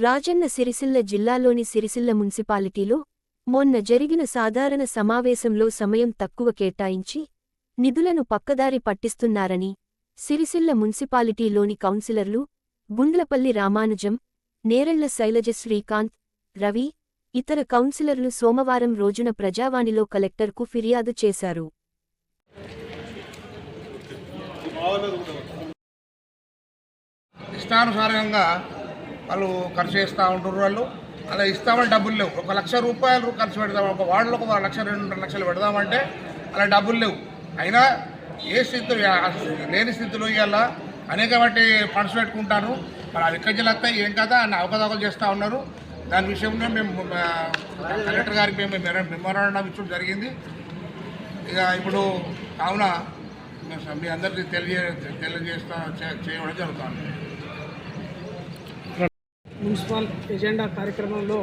రాజన్న సిరిసిల్ల జిల్లాలోని సిరిసిల్ల మున్సిపాలిటీలో మొన్న జరిగిన సాధారణ సమావేశంలో సమయం తక్కువ కేటాయించి నిధులను పక్కదారి పట్టిస్తున్నారని సిరిసిల్ల మున్సిపాలిటీలోని కౌన్సిలర్లు గుండ్లపల్లి రామానుజం నేరెళ్ళ శైలజ శ్రీకాంత్ రవి ఇతర కౌన్సిలర్లు సోమవారం రోజున ప్రజావాణిలో కలెక్టర్కు ఫిర్యాదు చేశారు. ఇష్టానుసారంగా వాళ్ళు ఖర్చు చేస్తూ ఉంటారు వాళ్ళు. అలా ఇస్తామని డబ్బులు లేవు. ఒక లక్ష రూపాయలు ఖర్చు పెడదాం. ఒక వార్డులో ఒక లక్ష రెండు లక్షలు పెడదామంటే అలా డబ్బులు లేవు. అయినా ఏ స్థితిలో లేని స్థితిలో ఇవాళ అనేక బట్టి ఫండ్స్ పెట్టుకుంటారు. మరి అది ఎక్కడి వస్తాయి? ఏం కదా అని అవకతవకలు చేస్తూ ఉన్నారు. దాని విషయంలో మేము కలెక్టర్ గారికి మేము మెమోరాండం ఇచ్చడం జరిగింది. ఇక ఇప్పుడు కావున మీ అందరికీ తెలియజే తెలియజేస్తా చేయడం జరుగుతుంది. మున్సిపల్ ఎజెండా కార్యక్రమంలో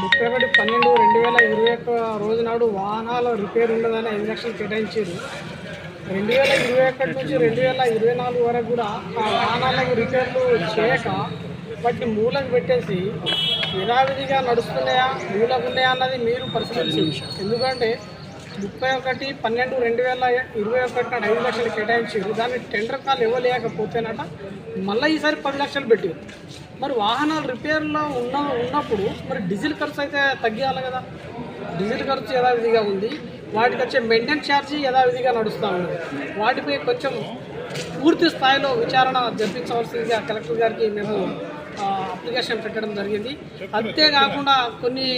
ముప్పై ఒకటి పన్నెండు రెండు వేల ఇరవై ఒక్క రోజు నాడు వాహనాల రిపేర్ ఉండదని ఐదు లక్షలు కేటాయించారు. రెండు వేల ఇరవై ఒకటి నుంచి రెండు వేల ఇరవై నాలుగు వరకు కూడా ఆ వాహనాలకు రిపేర్లు చేయక వాటిని మూలకు పెట్టేసి యథావిధిగా నడుస్తున్నాయా మూలకు ఉన్నాయా అన్నది మీరు పరిశీలించండి ఎందుకంటే ముప్పై ఒకటి పన్నెండు రెండు వేల ఇరవై ఒకటి నాడు ఐదు లక్షలు కేటాయించారు. దాన్ని టెండర్ కాల్ ఇవ్వలేకపోతేనట మళ్ళీ ఈసారి పది లక్షలు పెట్టారు. మరి వాహనాలు రిపేర్లో ఉన్న ఉన్నప్పుడు మరి డీజిల్ ఖర్చు అయితే తగ్గియాలి కదా. డీజిల్ ఖర్చు యథావిధిగా ఉంది. వాటికి వచ్చే మెయింటెనెన్స్ ఛార్జీ యథావిధిగా నడుస్తూ ఉంది. వాటిపై కొంచెం పూర్తి స్థాయిలో విచారణ జరిపించవలసిందిగా కలెక్టర్ గారికి మేము అప్లికేషన్ పెట్టడం జరిగింది. అంతేకాకుండా కొన్ని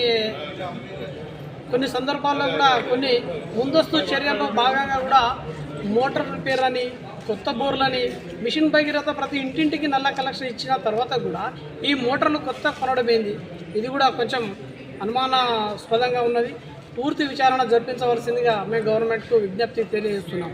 కొన్ని సందర్భాల్లో కూడా కొన్ని ముందస్తు చర్యల్లో భాగంగా కూడా మోటార్ రిపేర్ అని కొత్త బోర్లని మిషన్ భగీరథ ప్రతి ఇంటింటికి నల్ల కలెక్షన్ ఇచ్చిన తర్వాత కూడా ఈ మోటార్లు కొత్త కొనడం ఇది కూడా కొంచెం అనుమానాస్పదంగా ఉన్నది. పూర్తి విచారణ జరిపించవలసిందిగా మేము గవర్నమెంట్కు విజ్ఞప్తి తెలియజేస్తున్నాం.